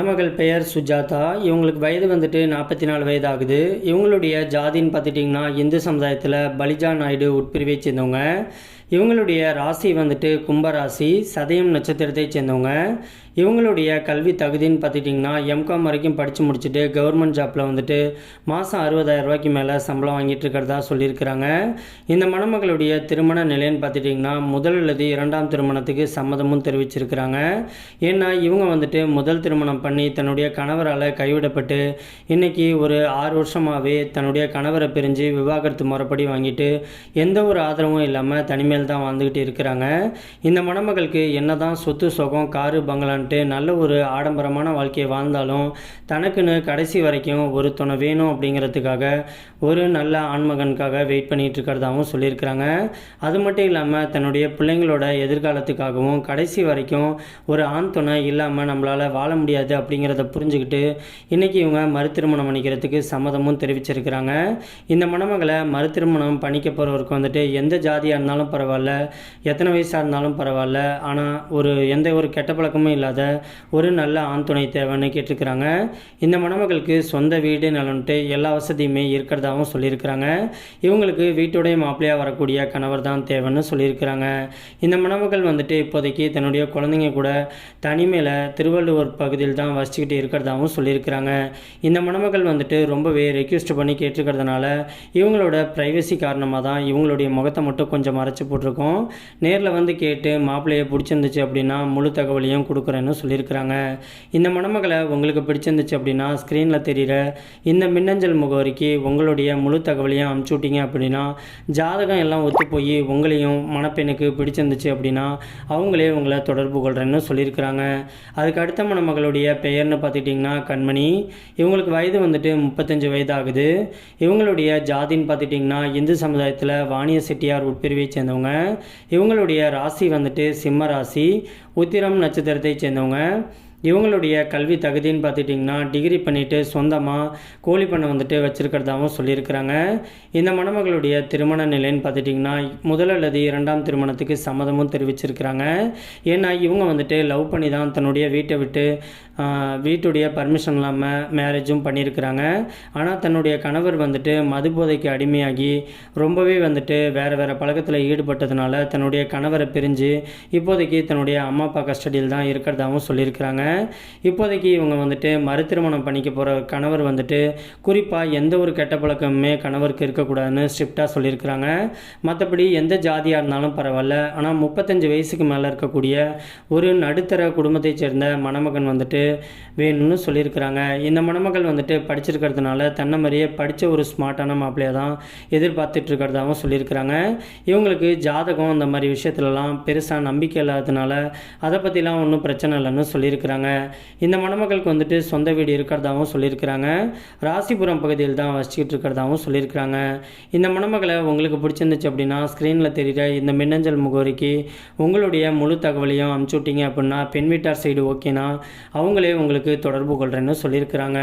மணமகள் பெயர் சுஜாதா. இவங்களுக்கு வயது வந்துட்டு நாற்பத்தி நாலு வயது ஆகுது இவங்களுடைய ஜாதின்னு பார்த்துட்டிங்கன்னா இந்து சமுதாயத்தில் பலிஜா நாயுடு உட்பிரிவை சேர்ந்தவங்க. இவங்களுடைய ராசி வந்துட்டு கும்பராசி சதயம் நட்சத்திரத்தை சேர்ந்தவங்க. இவங்களுடைய கல்வி தகுதின்னு பார்த்துட்டிங்கன்னா எம்காம் வரைக்கும் படித்து முடிச்சுட்டு கவர்மெண்ட் ஜாப்பில் வந்துட்டு மாதம் அறுபதாயிரம் ரூபாய்க்கு மேலே சம்பளம் வாங்கிட்டு இருக்கிறதா சொல்லியிருக்கிறாங்க. இந்த மணமகளுடைய திருமண நிலைன்னு பார்த்துட்டிங்கன்னா முதல் அல்லது இரண்டாம் திருமணத்துக்கு சம்மதமும் தெரிவிச்சிருக்கிறாங்க. ஏன்னா இவங்க வந்துட்டு முதல் திருமணம் பண்ணி தன்னுடைய கணவரால் கைவிடப்பட்டு இன்றைக்கி ஒரு ஆறு வருஷமாகவே தன்னுடைய கணவரை பிரிஞ்சு விவாகரத்து முறைப்படி வாங்கிட்டு எந்த ஒரு ஆதரவும் இல்லாமல் தனிமையில் தான் வாழ்ந்துக்கிட்டு இருக்கிறாங்க. இந்த மணமகளுக்கு என்னதான் சொத்து சுகம் காரு பங்களான்ட்டு நல்ல ஒரு ஆடம்பரமான வாழ்க்கையை வாழ்ந்தாலும் தனக்குன்னு கடைசி வரைக்கும் ஒரு துணை வேணும் அப்படிங்கிறதுக்காக ஒரு நல்ல ஆண்மகனுக்காக வெயிட் பண்ணிட்டு இருக்கிறதாகவும் சொல்லியிருக்கிறாங்க. அது மட்டும் இல்லாமல் தன்னுடைய பிள்ளைங்களோட எதிர்காலத்துக்காகவும் கடைசி வரைக்கும் ஒரு ஆண் துணை இல்லாமல் நம்மளால் வாழ முடியாது அப்படிங்கிறத புரிஞ்சுக்கிட்டு இன்றைக்கி இவங்க மறுதிருமணம் பண்ணிக்கிறதுக்கு சம்மதமும் தெரிவிச்சிருக்கிறாங்க. இந்த மணமகளை மறுதிருமணம் பண்ணிக்க போகிறவருக்கு வந்துட்டு எந்த ஜாதியாக இருந்தாலும் பரவாயில்ல. எத்தனை வயசாக இருந்தாலும் பரவாயில்ல. ஆனால் ஒரு எந்த ஒரு கெட்ட பழக்கமும் இல்லாத ஒரு நல்ல ஆண் துணை தேவைன்னு கேட்டிருக்கிறாங்க. இந்த மணமகளுக்கு சொந்த வீடு நலன்ட்டு எல்லா வசதியுமே இருக்கிறதாகவும் சொல்லியிருக்கிறாங்க. இவங்களுக்கு வீட்டுடைய மாப்பிள்ளையாக வரக்கூடிய கணவர் தான் தேவைன்னு சொல்லியிருக்கிறாங்க. இந்த மணமகள் வந்துட்டு இப்போதைக்கு தன்னுடைய குழந்தைங்க கூட தனிமையில் திருவள்ளுவர் பகுதியில் தான் வசிச்சுக்கிட்டு இருக்கிறதாகவும் சொல்லியிருக்கிறாங்க. இந்த மணமகள் வந்துட்டு ரொம்பவே ரெக்யூஸ்ட் பண்ணி கேட்டிருக்கிறதுனால இவங்களோட ப்ரைவசி காரணமாக தான் இவங்களுடைய முகத்தை மட்டும் கொஞ்சம் மறைச்சி போட்டிருக்கோம். நேரில் வந்து கேட்டு மாப்பிள்ளையை பிடிச்சிருந்துச்சு அப்படின்னா முழு தகவலையும் கொடுக்குறேன்னு சொல்லியிருக்கிறாங்க. இந்த மணமகளை உங்களுக்கு பிடிச்சிருந்துச்சு அப்படின்னா ஸ்க்ரீனில் தெரிகிற இந்த மின்னஞ்சல் முகவரிக்கு உங்களுடைய முழு தகவலையும் அமுச்சு விட்டீங்க அப்படின்னா ஜாதகம் எல்லாம் ஒத்து போய் உங்களையும் மணப்பெண்ணுக்கு பிடிச்சிருந்துச்சு அப்படின்னா அவங்களே உங்களை தொடர்பு கொள்கிறேன்னு சொல்லியிருக்கிறாங்க. அதுக்கு அடுத்த மணமகளுடைய பெயர்னு பார்த்துட்டிங்கன்னா கண்மணி. இவங்களுக்கு வயது வந்துட்டு முப்பத்தஞ்சு வயது ஆகுது இவங்களுடைய ஜாதின்னு பார்த்துட்டிங்கன்னா இந்து சமுதாயத்தில் வாணிய செட்டியார் உட்பிரிவை சேர்ந்தவங்க இவங்களுடைய ராசி வந்துட்டு சிம்ம ராசி. உத்திரம் நட்சத்திரத்தை சேர்ந்தவங்க. இவங்களுடைய கல்வி தகுதின்னு பார்த்துட்டிங்கன்னா டிகிரி பண்ணிவிட்டு சொந்தமாக கோழி பண்ணை வந்துட்டு வச்சுருக்கிறதாகவும் சொல்லியிருக்கிறாங்க. இந்த மணமகளுடைய திருமண நிலைன்னு பார்த்துட்டிங்கன்னா முதல் அல்லது இரண்டாம் திருமணத்துக்கு சம்மதமும் தெரிவிச்சிருக்கிறாங்க. ஏன்னா இவங்க வந்துட்டு லவ் பண்ணி தான் தன்னுடைய வீட்டை விட்டு வீட்டுடைய பர்மிஷன் இல்லாமல் மேரேஜும் பண்ணியிருக்கிறாங்க. ஆனால் தன்னுடைய கணவர் வந்துட்டு மது போதைக்கு அடிமையாகி ரொம்பவே வந்துட்டு வேறு வேறு பழக்கத்தில் ஈடுபட்டதுனால தன்னுடைய கணவரை பிரிஞ்சு இப்போதைக்கு தன்னுடைய அம்மா அப்பா கஸ்டடியில் தான் இருக்கிறதாகவும் சொல்லியிருக்கிறாங்க. இப்போதைக்கு இவங்க வந்துட்டு மறுதிருமணம் பண்ணிக்க போகிற கணவர் வந்துட்டு குறிப்பாக எந்த ஒரு கெட்ட பழக்கமுமே கணவருக்கு இருக்கக்கூடாதுன்னு ஸ்ட்ரிக்டாக சொல்லியிருக்கிறாங்க. மற்றபடி எந்த ஜாதியாக இருந்தாலும் பரவாயில்ல. ஆனால் முப்பத்தஞ்சு வயசுக்கு மேலே இருக்கக்கூடிய ஒரு நடுத்தர குடும்பத்தைச் சேர்ந்த மணமகன் வந்துட்டு வேணும்னு சொல்லியிருக்கிறாங்க. இந்த மணமகள் வந்துட்டு படிச்சிருக்கிறதுனால தன்னை மாதிரியே படித்த ஒரு ஸ்மார்ட்டான மாப்பிள்ளையை தான் எதிர்பார்த்துட்டு இருக்கிறதாகவும் சொல்லியிருக்கிறாங்க. இவங்களுக்கு ஜாதகம் அந்த மாதிரி விஷயத்துலலாம் பெருசாக நம்பிக்கை இல்லாததுனால அதை பற்றிலாம் ஒன்றும் பிரச்சனை இல்லைன்னு சொல்லியிருக்கிறாங்க. இந்த மணமகளுக்கு வந்துட்டு சொந்த வீடு இருக்கிறதாகவும் சொல்லியிருக்கிறாங்க. ராசிபுரம் பகுதியில் தான் வசிக்கிட்டு இருக்கிறதாகவும் சொல்லியிருக்கிறாங்க. இந்த மணமகளை உங்களுக்கு பிடிச்சிருந்துச்சு அப்படின்னா ஸ்க்ரீனில் தெரிகிற இந்த மின்னஞ்சல் முகவரிக்கு உங்களுடைய முழு தகவலையும் அமுச்சு விட்டீங்க அப்படின்னா பெண் வீட்டார் சைடு ஓகேனா அவங்களே உங்களுக்கு தொடர்பு கொள்கிறேன்னு சொல்லியிருக்கிறாங்க.